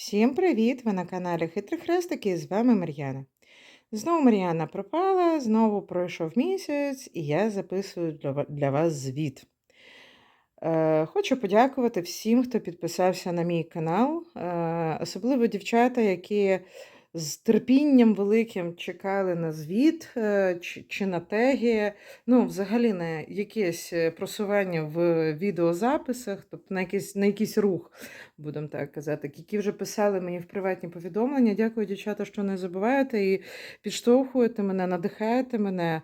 Всім привіт! Ви на каналі Хитрі Хрестики і з вами Мар'яна. Знову Мар'яна пропала, знову пройшов місяць, і я записую для вас звіт. Е, Хочу подякувати всім, хто підписався на мій канал, е, особливо дівчата, які з терпінням великим чекали на звіт е, чи, чи на теги, ну, взагалі на якесь е, просування в відеозаписах, тобто на якийсь, на якийсь рух, будемо так казати, які вже писали мені в приватні повідомлення. Дякую, дівчата, що не забуваєте і підштовхуєте мене, надихаєте мене.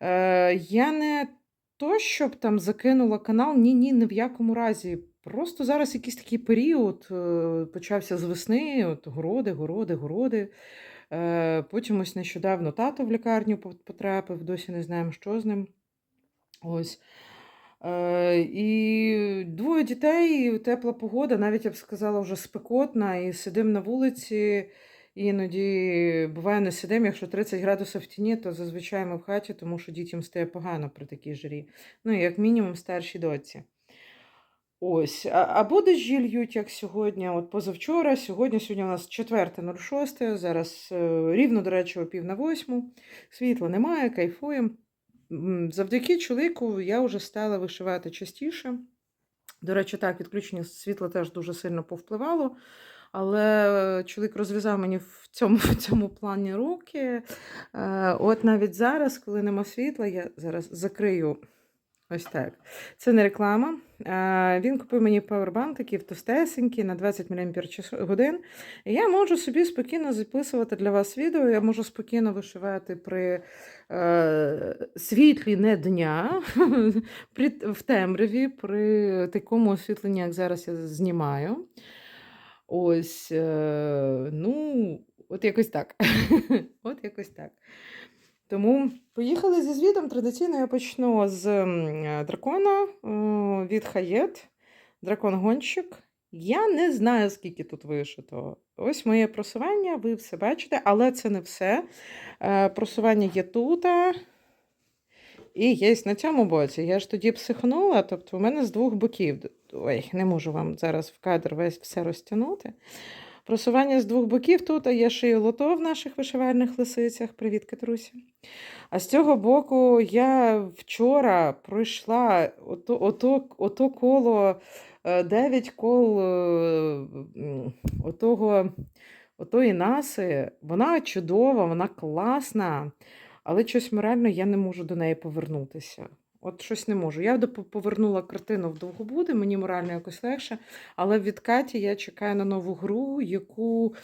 Е, я не то, щоб там закинула канал, ні, ні, ні в якому разі. Просто зараз якийсь такий період е, почався з весни, от городи, городи, городи. Е, Потім ось нещодавно тато в лікарню потрапив, досі не знаємо, що з ним. Ось. Е, І двоє дітей, тепла погода, навіть я б сказала, вже спекотна, і сидимо на вулиці. Іноді буває не сидимо, якщо 30 градусів в тіні, то зазвичай ми в хаті, тому що дітям стає погано при такій жарі. Ну, як мінімум, старшій доці. Ось, а- або дощі льють, як сьогодні, от позавчора, сьогодні, сьогодні у нас 4.06, зараз е, рівно, до речі, о пів на восьму. Світла немає, кайфуємо. Завдяки чоловіку я вже стала вишивати частіше. До речі, так, відключення світла теж дуже сильно повпливало. Але чоловік розв'язав мені в цьому, в цьому плані руки. Е, От навіть зараз, коли нема світла, я зараз закрию ось так. Це не реклама. Він купив мені павербанк, такий товстесенький на 20 мАч. І я можу собі спокійно записувати для вас відео. Я можу спокійно вишивати при е, світлі не дня, при, в темряві, при такому освітленні, як зараз я знімаю. Ось, е, ну, от якось так. От якось так. Тому поїхали зі звітом. Традиційно я почну з е, дракона е, від Хаєт. Дракон-гонщик. Я не знаю, скільки тут вишито. Ось моє просування, ви все бачите, але це не все. Е, Просування є тут. І є на цьому боці. Я ж тоді психанула, тобто у мене з двох боків. Ой, не можу вам зараз в кадр весь все розтягнути. Просування з двох боків тут я шию лото в наших вишивальних лисицях. Привіт, Катруся. А з цього боку я вчора пройшла ото, ото, ото коло, 9 кол е, отого, отої наси. Вона чудова, вона класна, але щось морально я не можу до неї повернутися. От щось не можу. Я повернула картину в Довгобуди, мені морально якось легше. Але від Каті я чекаю на нову гру, яку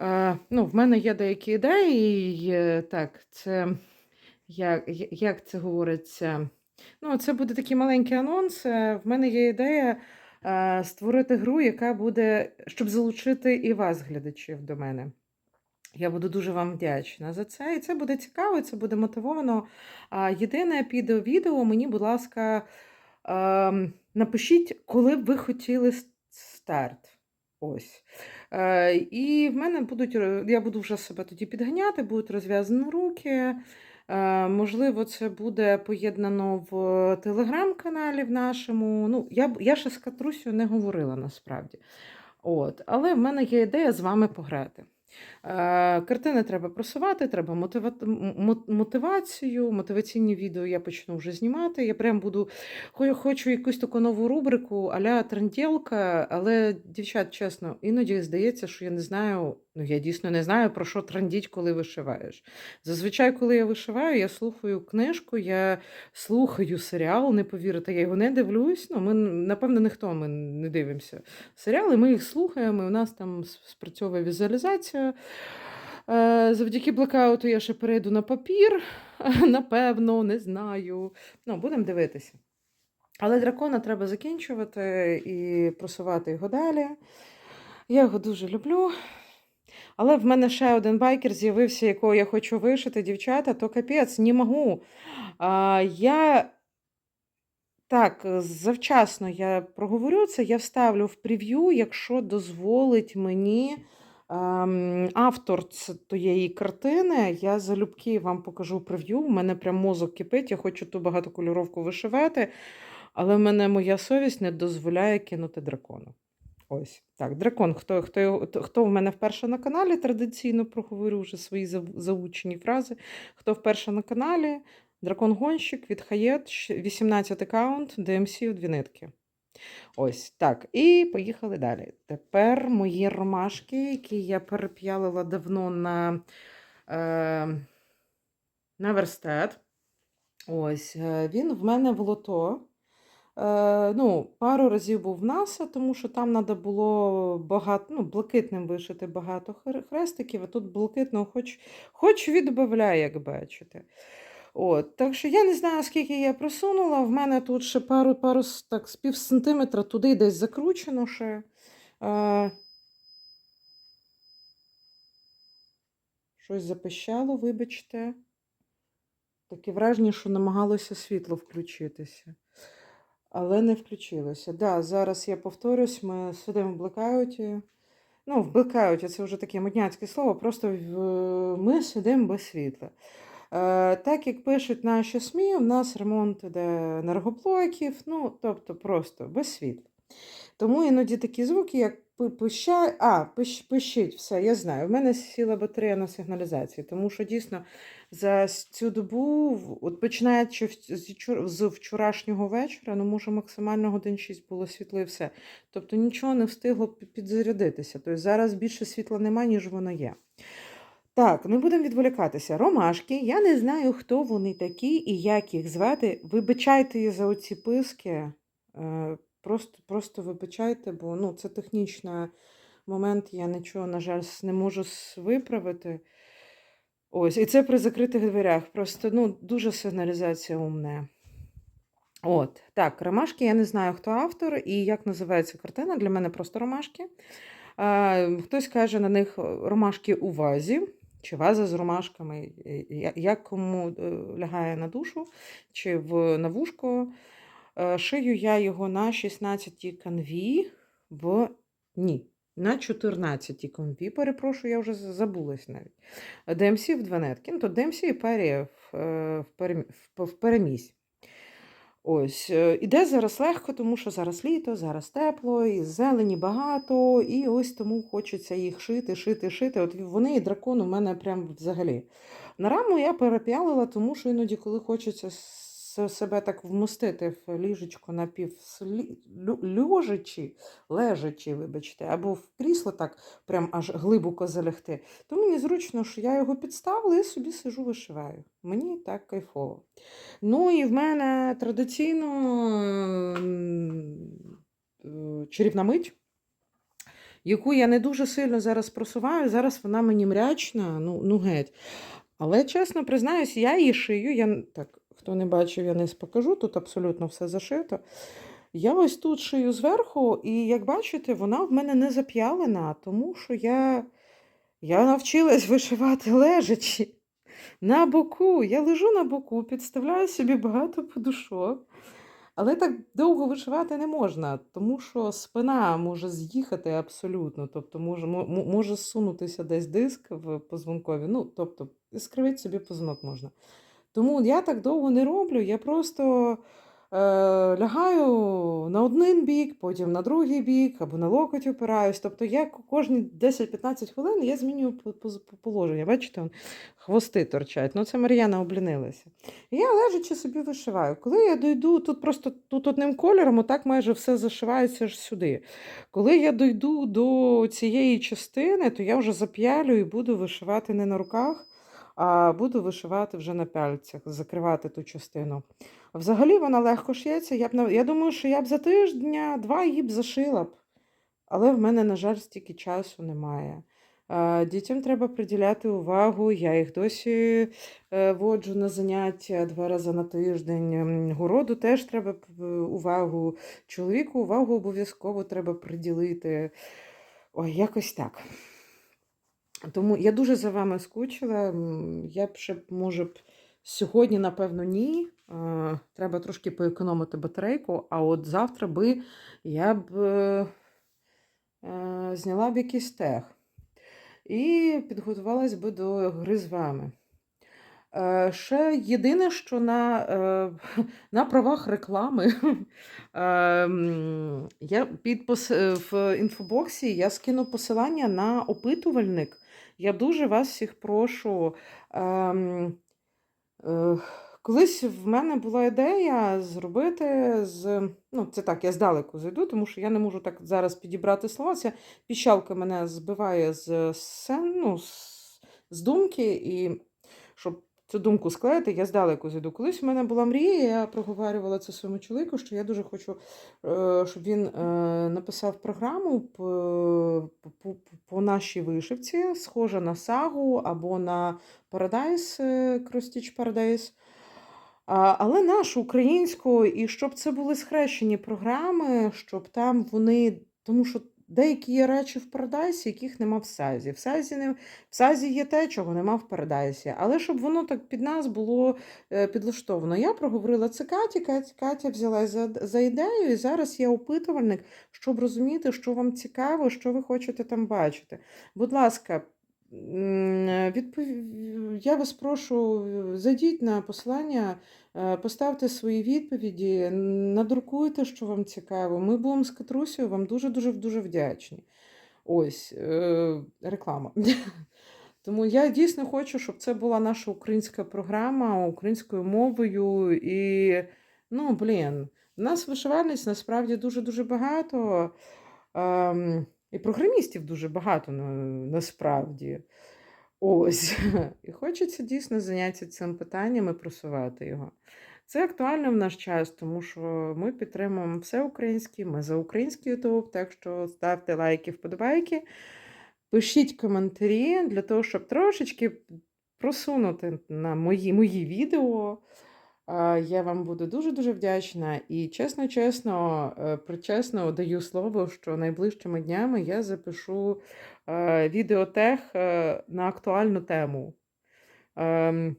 е, ну, в мене є деякі ідеї. е, Так, це як, як це говориться? Ну, це буде такий маленький анонс. Е, В мене є ідея е, створити гру, яка буде, щоб залучити і вас, глядачів, до мене. Я буду дуже вам вдячна за це. І це буде цікаво, це буде мотивовано. А, Єдине під відео мені, будь ласка, ем, напишіть, коли б ви хотіли старт. Ось. Е, І в мене будуть, я буду вже себе тоді підганяти, будуть розв'язані руки. Е, Можливо, це буде поєднано в телеграм-каналі в нашому. Ну, я, я ще з Катрусю не говорила насправді. От. Але в мене є ідея з вами пограти. Е, Картини треба просувати, треба мотива... мотивацію, мотиваційні відео я почну вже знімати. Я прям буду хочу якусь таку нову рубрику аля тренділка, але, дівчат, чесно, іноді здається, що я не знаю, ну я дійсно не знаю, про що трендіть, коли вишиваєш. Зазвичай, коли я вишиваю, я слухаю книжку, я слухаю серіал, не повірите, я його не дивлюсь. Ну, ми, напевно, ніхто ми не дивимося серіали, ми їх слухаємо, і у нас там спрацьовує візуалізація. Е, Завдяки блекауту я ще перейду на папір. Напевно, не знаю. Ну, будемо дивитися. Але дракона треба закінчувати і просувати його далі. Я його дуже люблю. Але в мене ще один байкер з'явився, якого я хочу вишити, дівчата, то капець, не можу. Я так, завчасно я проговорю це, я вставлю в прев'ю, якщо дозволить мені ем, автор тієї картини. Я залюбки вам покажу прев'ю. У мене прям мозок кипить, я хочу ту багатокольоровку вишивати, але в мене моя совість не дозволяє кинути дракона. Ось так, дракон. Хто хто, хто, в мене вперше на каналі, традиційно проговорю вже свої заучені фрази. Хто вперше на каналі, дракон-гонщик від Хаєт, 18 аккаунт, DMC в дві нитки. Ось так. І поїхали далі. Тепер мої ромашки, які я переп'ялила давно на, е, на верстат. Ось, е, він в мене в лото. Е, ну, пару разів був в НАСА, тому що там треба було багато, ну, блакитним вишити багато хрестиків, а тут блакитного хоч, хоч відбавляй, як бачите. От, так що я не знаю, скільки я просунула. В мене тут ще пару, пару так, з пів сантиметра туди десь закручено ще. Е, щось запищало, вибачте. Таке враження, що намагалося світло включитися. Але не включилося. Да, зараз я повторюсь, ми сидимо в блекауті. Ну, в блекауті це вже таке модняцьке слово, просто в... ми сидимо без світла. Е, так як пишуть наші СМІ, у нас ремонт іде енергоблоків, ну, тобто просто без світла. Тому іноді такі звуки, як пи- пища... а, пищ... пищить, все, я знаю. У мене сіла батарея на сигналізації, тому що дійсно за цю добу, от починаючи з вчорашнього вечора, ну, може, максимально годин 6 було світло і все. Тобто нічого не встигло підзарядитися. Тобто зараз більше світла немає, ніж воно є. Так, не будемо відволікатися. Ромашки. Я не знаю, хто вони такі і як їх звати. Вибачайте за оці писки. Е, Просто, просто вибачайте, бо ну, це технічний момент, я нічого, на жаль, не можу виправити. Ось, і це при закритих дверях. Просто ну, дуже сигналізація умне. От, так, ромашки, я не знаю, хто автор і як називається картина. Для мене просто ромашки. А, хтось каже на них ромашки у вазі, чи ваза з ромашками, е, як кому е, лягає на душу, чи в на вушко. Е, Шию я його на 16 канві в ні. На 14 конві, перепрошую, я вже забулась навіть. DMC в два нетки. Ну, то DMC і парі в, е, в, перемісь. Ось, е, іде зараз легко, тому що зараз літо, зараз тепло, і зелені багато, і ось тому хочеться їх шити, шити, шити. От вони і дракон у мене прям взагалі. На раму я переп'ялила, тому що іноді, коли хочеться себе так вмостити в ліжечко напів лежачи, вибачте, або в крісло так прям аж глибоко залягти, то мені зручно, що я його підставила і собі сижу, вишиваю. Мені так кайфово. Ну і в мене традиційно м, е, чарівна мить, яку я не дуже сильно зараз просуваю. Зараз вона мені мрячна, ну, ну геть. Але чесно признаюсь, я її шию. Я... Так, хто не бачив, я не покажу, тут абсолютно все зашито. Я ось тут шию зверху, і як бачите, вона в мене не зап'ялена, тому що я, я навчилась вишивати лежачи. На боку. Я лежу на боку, підставляю собі багато подушок. Але так довго вишивати не можна, тому що спина може з'їхати абсолютно. Тобто може, мо- мо- може зсунутися десь диск в позвонкові. Ну, тобто, скривити собі позвонок можна. Тому я так довго не роблю. Я просто е, лягаю на один бік, потім на другий бік, або на локоть опираюсь. Тобто я кожні 10-15 хвилин я змінюю по- по- по- положення. Бачите, хвости торчать. Ну, це Мар'яна облінилася. Я лежачи собі вишиваю. Коли я дойду, тут просто тут одним кольором, отак майже все зашивається ж сюди. Коли я дойду до цієї частини, то я вже зап'ялю і буду вишивати не на руках, а буду вишивати вже на пяльцях, закривати ту частину. Взагалі вона легко шиється. Я б я думаю, що я б за тиждня два її б зашила б. Але в мене, на жаль, стільки часу немає. Е, Дітям треба приділяти увагу. Я їх досі е, воджу на заняття два рази на тиждень. Городу теж треба увагу. Чоловіку увагу обов'язково треба приділити. Ой, якось так. Тому я дуже за вами скучила. Я б ще, може б, сьогодні, напевно, ні. Треба трошки поекономити батарейку, а от завтра би я б е, е, зняла б якийсь тег і підготувалась би до гри з вами. Е, ще єдине, що на, на правах реклами я під пос... е, в інфобоксі я скину посилання на опитувальник. Я дуже вас всіх прошу. Ем, е, колись в мене була ідея зробити з. Ну, це так, я здалеку зайду, тому що я не можу так зараз підібрати слова. Ця піщалка мене збиває з, сен, ну, з, з думки, і щоб цю думку склеїти, я здалеку зайду. Колись в мене була мрія, я проговорювала це своєму чоловіку, що я дуже хочу, е, щоб він е, написав програму по, нашій вишивці, схожа на сагу або на е, Cross-Stitch Paradise. Але нашу українську, і щоб це були схрещені програми, щоб там вони. Тому що деякі є речі в Парадайсі, яких нема в Сазі. В Сазі, не, в Сазі є те, чого нема в Парадайсі. Але щоб воно так під нас було е, підлаштовано. Я проговорила це Каті, Катя, взяла за, за ідею, і зараз я опитувальник, щоб розуміти, що вам цікаво, що ви хочете там бачити. Будь ласка. Відпов... Я вас прошу, зайдіть на посилання, е, поставте свої відповіді, надрукуйте, що вам цікаво. Ми будемо з Катрусею вам дуже-дуже дуже вдячні. Ось е, реклама. Тому я дійсно хочу, щоб це була наша українська програма українською мовою. І, ну, блін, в нас вишивальниць насправді дуже-дуже багато. І програмістів дуже багато на, насправді. Ось. І хочеться дійсно зайнятися цим питанням і просувати його. Це актуально в наш час, тому що ми підтримуємо все українське, ми за український YouTube, так що ставте лайки, вподобайки, пишіть коментарі для того, щоб трошечки просунути на мої, мої відео. Я вам буду дуже-дуже вдячна і е, причесно даю слово, що найближчими днями я запишу е, відеотех е, на актуальну тему. Ем,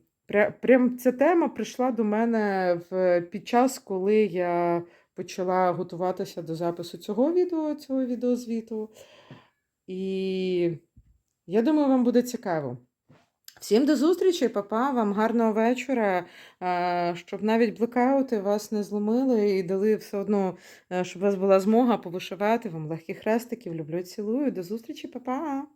Прям ця тема прийшла до мене в, під час, коли я почала готуватися до запису цього відео, цього відеозвіту. І я думаю, вам буде цікаво. Всім до зустрічі, папа, вам гарного вечора, е, щоб навіть блекаути вас не зломили і дали все одно, е, щоб у вас була змога повишивати вам легких хрестиків. Люблю, цілую. До зустрічі, папа.